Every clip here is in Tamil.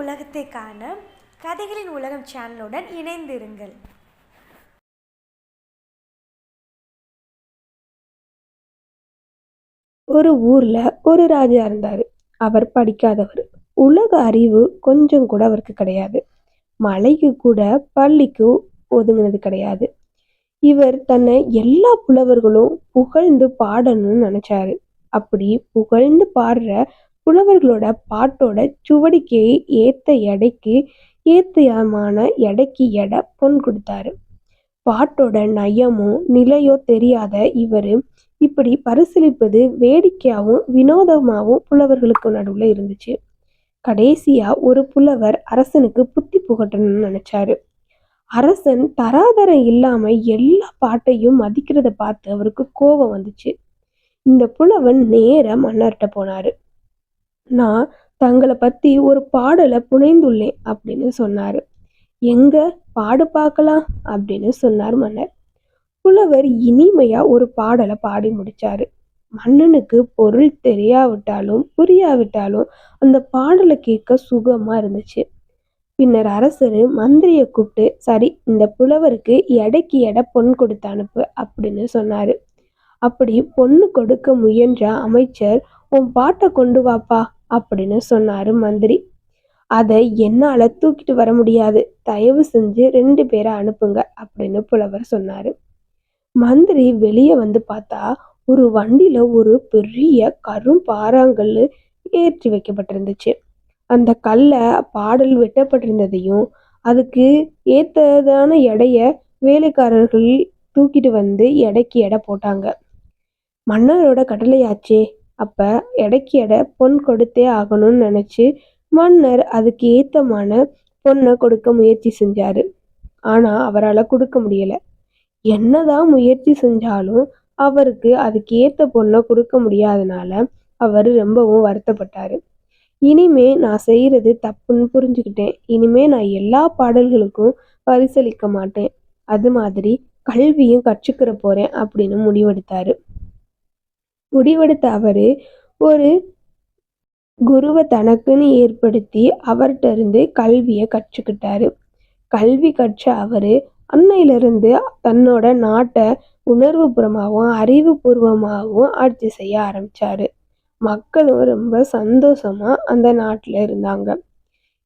உலகத்தை காண கதைகளின் உலகம் சேனலுடன் இணைந்திருங்கள். ஒரு ஊர்ல ஒரு ராஜா இருந்தார். அவர் படிக்காதவர். உலக அறிவு கொஞ்சம் கூட அவருக்கு கிடையாது. மலைக்கு கூட பள்ளிக்கு ஒதுங்கினது கிடையாது. இவர் தன்னை எல்லா புலவர்களும் புகழ்ந்து பாடணும்னு நினைச்சாரு. அப்படி புகழ்ந்து பாடுற புலவர்களோட பாட்டோட சுவடிக்கு ஏத்த எடைக்கு ஏத்தமான எடைக்கு எடை பொன் கொடுத்தாரு. பாட்டோட நயமோ நிலையோ தெரியாத இவர் இப்படி பரிசீலிப்பது வேடிக்கையாகவும் வினோதமாகவும் புலவர்களுக்கு நடுவில் இருந்துச்சு. கடைசியா ஒரு புலவர் அரசனுக்கு புத்தி புகட்டணும்னு நினைச்சாரு. அரசன் தராதரம் இல்லாம எல்லா பாட்டையும் மதிக்கிறத பார்த்து அவருக்கு கோபம் வந்துச்சு. இந்த புலவன் நேர மன்னர்கிட்ட போனாரு. நான் தங்களை பத்தி ஒரு பாடலை புனைந்துள்ளேன் அப்படின்னு சொன்னார். எங்க? பாடு பார்க்கலாம் அப்படின்னு சொன்னார் மன்னர். புலவர் இனிமையா ஒரு பாடலை பாடி முடிச்சாரு. மன்னனுக்கு பொருள் தெரியாவிட்டாலும் புரியாவிட்டாலும் அந்த பாடலை கேட்க சுகமா இருந்துச்சு. பின்னர் அரசர் மந்திரியை கூப்பிட்டு சரி இந்த புலவருக்கு எடைக்கு எடை பொன் கொடுத்து அனுப்பு அப்படின்னு சொன்னாரு. அப்படி பொண்ணு கொடுக்க முயன்ற அமைச்சர் உன் பாட்டை கொண்டு வாப்பா அப்படின்னு சொன்னாரு மந்திரி. அதை என்னால தூக்கிட்டு வர முடியாது. தயவு செஞ்சு ரெண்டு பேரை அனுப்புங்க அப்படின்னு புலவர் சொன்னாரு. மந்திரி வெளியே வந்து பார்த்தா ஒரு வண்டியில ஒரு பெரிய கரும் பாறாங்கல் ஏற்றி வைக்கப்பட்டிருந்துச்சு. அந்த கல்லை பாடல் வெட்டப்பட்டிருந்ததையும் அதுக்கு ஏத்ததான எடைய வேலைக்காரர்கள் தூக்கிட்டு வந்து எடைக்கு எடை போட்டாங்க. மன்னரோட கட்டளையாச்சே அப்ப எடைக்கு எடை பொன் கொடுத்தே ஆகணும்னு நினைச்சு மன்னர் அதுக்கு ஏத்தமான பொண்ணை கொடுக்க முயற்சி செஞ்சாரு. ஆனா அவரால் கொடுக்க முடியல. என்னதான் முயற்சி செஞ்சாலும் அவருக்கு அதுக்கு ஏத்த பொண்ணை கொடுக்க முடியாதனால அவர் ரொம்பவும் வருத்தப்பட்டாரு. இனிமே நான் செய்யறது தப்புன்னு புரிஞ்சுக்கிட்டேன். இனிமே நான் எல்லா பாடல்களுக்கும் பரிசளிக்க மாட்டேன். அது மாதிரி கல்வியும் கற்றுக்கிற போறேன் அப்படின்னு முடிவெடுத்தாரு. முடிவெடுத்த அவரு ஒரு குருவை தனக்குன்னு ஏற்படுத்தி அவர்கிட்ட இருந்து கல்வியை கற்றுக்கிட்டாரு. கல்வி கற்ற அவரு அன்னையிலிருந்து தன்னோட நாட்டை உணர்வுபூர்வமாகவும் அறிவுபூர்வமாகவும் ஆட்சி செய்ய ஆரம்பிச்சாரு. மக்களும் ரொம்ப சந்தோஷமா அந்த நாட்டில் இருந்தாங்க.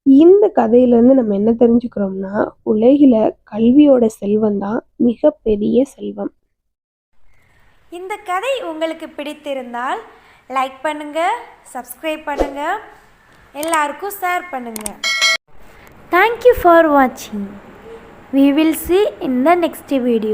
இந்த கதையிலேருந்து நம்ம என்ன தெரிஞ்சுக்கிறோம்னா உலகில் கல்வியோட செல்வம் தான் மிகப்பெரிய செல்வம். இந்த கதை உங்களுக்கு பிடித்திருந்தால் லைக் பண்ணுங்கள் சப்ஸ்கிரைப் பண்ணுங்கள் எல்லாருக்கும் ஷேர் பண்ணுங்கள் தேங்க்யூ ஃபார் வாட்சிங் we will see in the next video